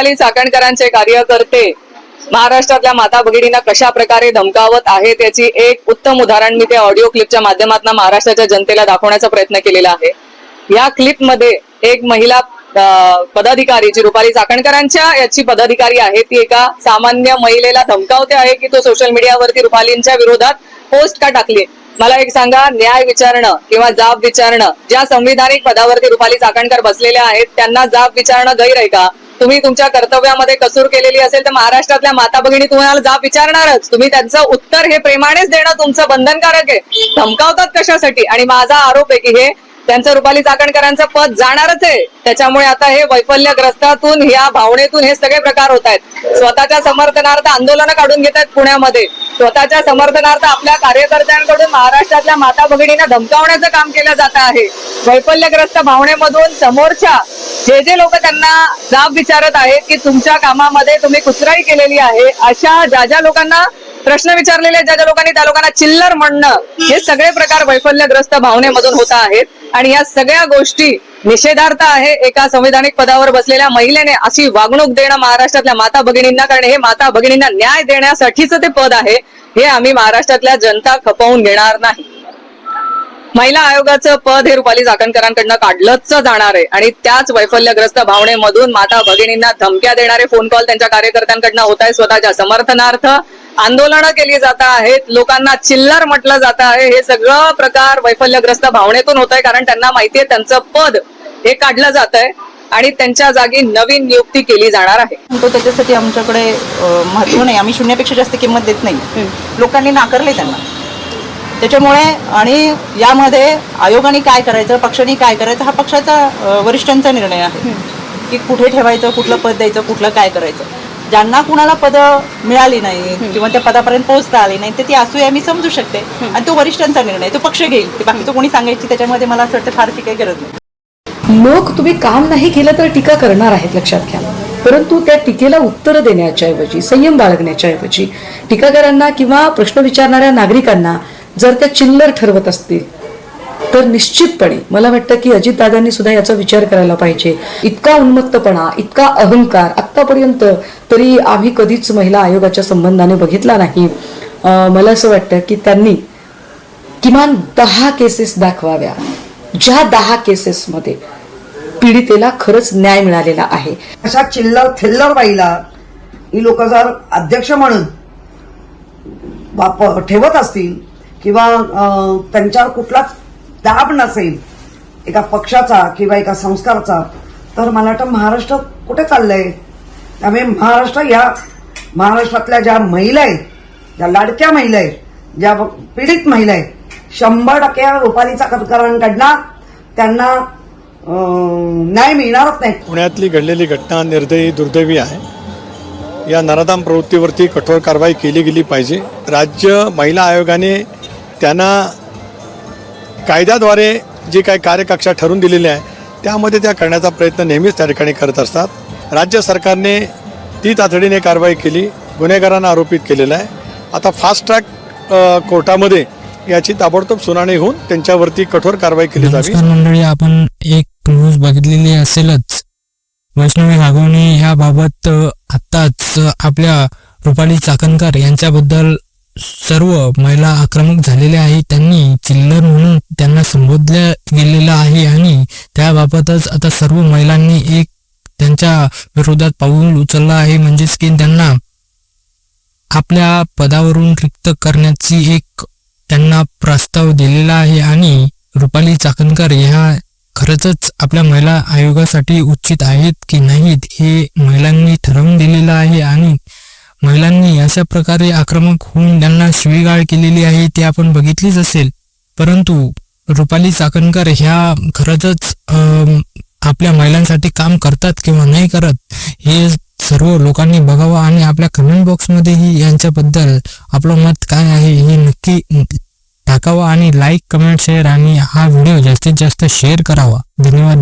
रुपाली चाकणकरांचे कार्यकर्ते महाराष्ट्रातल्या माता भगिनींना कशा प्रकारे धमकावत आहे त्याची एक उत्तम उदाहरण मी त्या ऑडिओ क्लिपच्या माध्यमातून महाराष्ट्राच्या जनतेला दाखवण्याचा प्रयत्न केलेला आहे. या क्लिपमध्ये एक महिला पदाधिकारी जी रुपाली चाकणकरांच्या याची पदाधिकारी आहे ती एका सामान्य महिलेला धमकावते आहे की तो सोशल मीडियावरती रुपालींच्या विरोधात पोस्ट का टाकली. मला एक सांगा न्याय विचारणं किंवा जाब विचारणं ज्या संविधानिक पदावरती रुपाली चाकणकर बसलेल्या आहेत त्यांना जाब विचारणं गैर आहे का? तुम्ही तुमच्या कर्तव्यामध्ये कसूर केलेली असेल तर महाराष्ट्रातल्या माता भगिनी तुम्हाला जाब विचारणारच. तुम्ही त्यांचं उत्तर हे प्रेमानेच देणं तुमचं बंधनकारक आहे. धमकावतात कशासाठी? आणि माझा आरोप आहे की हे त्यांचं रुपाली चाकणकरांचं पद जाणारच आहे. त्याच्यामुळे आता हे वैफल्यग्रस्तातून या भावनेतून हे सगळे प्रकार होत आहेत. स्वतःच्या समर्थनार्थ आंदोलनं काढून घेत आहेत पुण्यामध्ये. स्वतःच्या समर्थनार्थ आपल्या कार्यकर्त्यांकडून महाराष्ट्रातल्या माता भगिनींना धमकावण्याचं काम केलं जात आहे. वैफल्यग्रस्त भावनेमधून समोरच्या जे जे लोक त्यांना जाब विचारत आहेत की तुमच्या कामामध्ये तुम्ही कुचराई केलेली आहे अशा ज्या ज्या लोकांना प्रश्न विचारलेले आहेत, ज्या ज्या लोकांनी त्या लोकांना चिल्लर म्हणणं हे सगळे प्रकार वैफल्यग्रस्त भावनेमधून होत आहेत. आणि या सगळ्या गोष्टी निषेधार्थ आहे. एका संविधानिक पदावर बसलेल्या महिलेने अशी वागणूक देणं महाराष्ट्रातल्या माता भगिनींना कारण हे माता भगिनींना न्याय देण्यासाठीच ते पद आहे. हे आम्ही महाराष्ट्रातल्या जनता खपवून घेणार नाही. महिला आयोगाचं पद हे रुपाली चाकणकरांकडनं काढलंच जाणार आहे. आणि त्याच वैफल्यग्रस्त भावनेमधून माता भगिनींना धमक्या देणारे फोन कॉल त्यांच्या कार्यकर्त्यांकडनं होत आहे. स्वतःच्या समर्थनार्थ आंदोलनं केली जात आहेत. लोकांना चिल्लर म्हटलं जात आहे. हे सगळं प्रकार वैफल्यग्रस्त भावनेतून होत आहे कारण त्यांना माहितीये त्यांचं पद हे काढलं जात आहे. आणि त्यांच्या जागी नवीन नियुक्ती केली जाणार आहे. तो त्याच्यासाठी आमच्याकडे अ, महत्त्व नाही. आम्ही शून्यापेक्षा जास्त किंमत देत नाही. लोकांनी नाकारले त्यांना. त्याच्यामुळे आणि यामध्ये आयोगाने काय करायचं पक्षाने काय करायचं हा पक्षाचा वरिष्ठांचा निर्णय आहे. की कुठे ठेवायचं कुठलं पद द्यायचं कुठलं काय करायचं. ज्यांना कुणाला पदं मिळाली नाही किंवा त्या पदापर्यंत पोहोचता आली नाही तर ती असूया मी समजू शकते. आणि तो वरिष्ठांचा निर्णय तो पक्ष घेईल. ते बाकीचं कोणी सांगायची त्याच्यामध्ये मला असं वाटतं फारशी काही गरज नाही. लोक तुम्ही काम नाही केलं तर टीका करणार आहेत लक्षात घ्या. परंतु त्या टीकेला उत्तर देण्याच्या ऐवजी संयम बाळगण्याच्या ऐवजी टीकाकारांना किंवा प्रश्न विचारणाऱ्या नागरिकांना जर त्या चिल्लर ठरवत असतील तर निश्चितपणे मला वाटतं की अजितदादांनी सुद्धा याचा विचार करायला पाहिजे. इतका उन्मत्तपणा इतका अहंकार आत्तापर्यंत तरी आम्ही कधीच महिला आयोगाच्या संबंधाने बघितला नाही. मला असं वाटतं की त्यांनी किमान दहा केसेस दाखवाव्या. ज्या दहा केसेसमध्ये पीडितेला खरंच न्याय मिळालेला आहे. अशा चिल्लर थिल्लर बाईला ही लोक जर अध्यक्ष म्हणून ठेवत असतील किंवा त्यांच्यावर कुठलाच दाब नसेल एका पक्षाचा किंवा एका संस्काराचा तर मला वाटतं महाराष्ट्र कुठे चाललंय? त्यामुळे महाराष्ट्र या महाराष्ट्रातल्या ज्या महिला आहेत ज्या लाडक्या महिला आहेत ज्या पीडित महिला आहेत शंभर टक्के रुपाली चाकरकरांकडनं त्यांना न्याय मिळणारच नाही. पुण्यातली घडलेली घटना निर्दयी दुर्दैवी आहे. या नराधाम प्रवृत्तीवरती कठोर कारवाई केली गेली पाहिजे. राज्य महिला आयोगाने त्यांना कायद्याद्वारे जी काही कार्यकक्षा ठरवून दिलेली आहे त्यामध्ये त्या करण्याचा प्रयत्न नेहमीच त्या ठिकाणी करत असतात. राज्य सरकारने ती तातडीने कारवाई केली गुन्हेगारांना आरोपित केलेलं आहे. आता फास्ट ट्रॅक कोर्टामध्ये याची ताबडतोब सुनावणी होऊन त्यांच्यावरती कठोर कारवाई केली जावी. नमस्कार मंडळी आपण एक न्यूज बघितलेली असेलच. वैष्णवी राघवने ह्याबाबत आत्ताच आपल्या रुपाली चाकणकर यांच्याबद्दल सर्व महिला आक्रमक झालेल्या आहे त्यांनी चिल्लर म्हणून त्यांना संबोधल्या गेलेलं आहे आणि त्याबाबतच आता सर्व महिलांनी एक त्यांच्या विरोधात पाऊल उचललं आहे. म्हणजेच की त्यांना आपल्या पदावरून रिक्त करण्याची एक त्यांना प्रस्ताव दिलेला आहे आणि रुपाली चाकणकर ह्या खरंच आपल्या महिला आयोगासाठी उचित आहेत की नाहीत हे महिलांनी ठरवून दिलेलं आहे आणि महिलांनी अशा प्रकारे आक्रमक होऊन त्यांना शिवीगाळ केलेली आहे ते आपण बघितलीच असेल. परंतु रुपाली चाकणकर ह्या खरंच आपल्या महिलांसाठी काम करतात किंवा नाही करत हे सर्व लोकांनी बघावं आणि आपल्या कमेंट बॉक्समध्येही यांच्याबद्दल आपलं मत काय आहे हे नक्की टाकावं आणि लाईक कमेंट शेअर आणि हा व्हिडिओ जास्तीत जास्त शेअर करावा. धन्यवाद.